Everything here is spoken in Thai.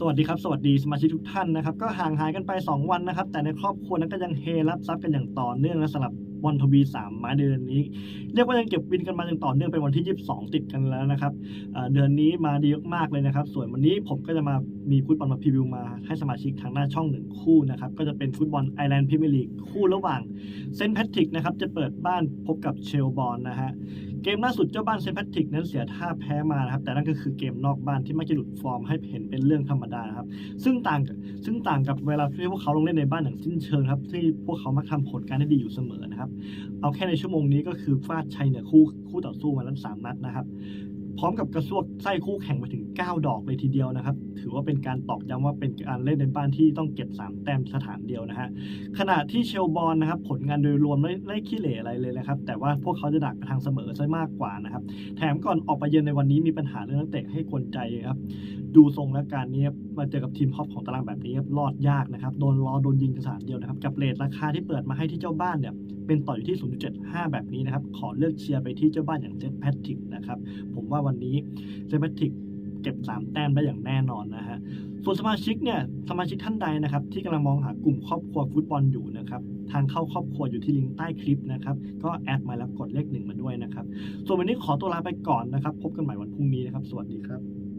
สวัสดีครับ สวัสดีสมาชิกทุกท่านนะครับ ก็ห่างหายกันไป 2 วันนะครับ แต่ในครอบครัวนั้นก็ยังเฮรับทรัพย์กันอย่างต่อเนื่องและสำหรับบอลทบีสามมาเดือนนี้ เรียกว่ายังเก็บวินกันมาอย่างต่อเนื่องเป็นวันที่ 22 ติดกันแล้วนะครับเดือนนี้มาดีมากๆเลยนะครับ ส่วนวันนี้ผมก็จะมามีฟุตบอลมาพรีวิวมาให้สมาชิกทางหน้าช่องหนึ่งคู่นะครับ ก็จะเป็นฟุตบอลไอแลนด์พรีเมียร์ลีกคู่ระหว่างเซนต์แพทริกนะครับจะเปิดบ้านพบกับเชลบอลนะฮะ เกมล่าสุดเจ้าบ้านเซนต์แพทริกนั้นเสียท่าแพ้มานะครับแต่นั่นก็คือเกมนอกบ้านที่ไม่จะหลุดฟอร์มให้เห็นเป็นเรื่องธรรมดานะครับ ซึ่งต่างกับซึ่งต่างกับเวลาที่พวกเขาลงเล่นในบ้านอย่างสิ้นเชิงครับ ที่พวกเขามักทำผลการได้ดีอยู่เสมอนะครับ เอาแค่ในชั่วโมงนี้ก็คือฟาดชัยเหนือคู่คู่ต่อสู้มาแล้วสามนัดนะครับ พร้อมกับกระซวกไส้คู่แข่งไปถึง 9 ดอกเลยทีเดียวนะครับ ถือว่าเป็นการตอกย้ำว่าเป็นการเล่นในบ้านที่ต้องเก็บ 3 แต้มสถานเดียวนะฮะขณะที่เชลบอลนะครับ ผลงานโดยรวมไม่ไม่ขี้เหร่อะไรเลยนะครับ แต่ว่าพวกเขาจะดักไปทางเสมอซะมากกว่านะครับ แถมก่อนออกไปเยือนในวันนี้มีปัญหาเรื่องนักเตะให้กวนใจครับดูทรงและการนี้มาเจอกับทีมท็อปของตารางแบบนี้รอดยากนะครับ โดนรอโดนยิงกระสานเดียวนะครับ กับเรทราคาที่เปิดมาให้ที่เจ้าบ้านเนี่ยเป็นต่ออยู่ที่ 0.75 แบบนี้นะครับ ขอเลือกเชียร์ไปที่เจ้าบ้านอย่างเซนต์แพทริกนะครับ ผมว่าวันนี้เซนต์แพทริก เก็บ 3 แต้มได้อย่างแน่นอนนะฮะส่วนสมาชิกเนี่ยสมาชิกท่านใดนะครับที่กำลังมองหากลุ่มครอบครัวฟุตบอลอยู่นะครับทางเข้าครอบครัวอยู่ที่ลิงก์ใต้คลิปนะครับก็แอดมาแล้วกดเลขหนึ่งมาด้วยนะครับส่วนวันนี้ขอตัวลาไปก่อนนะครับพบกันใหม่วันพรุ่งนี้นะครับ สวัสดีครับ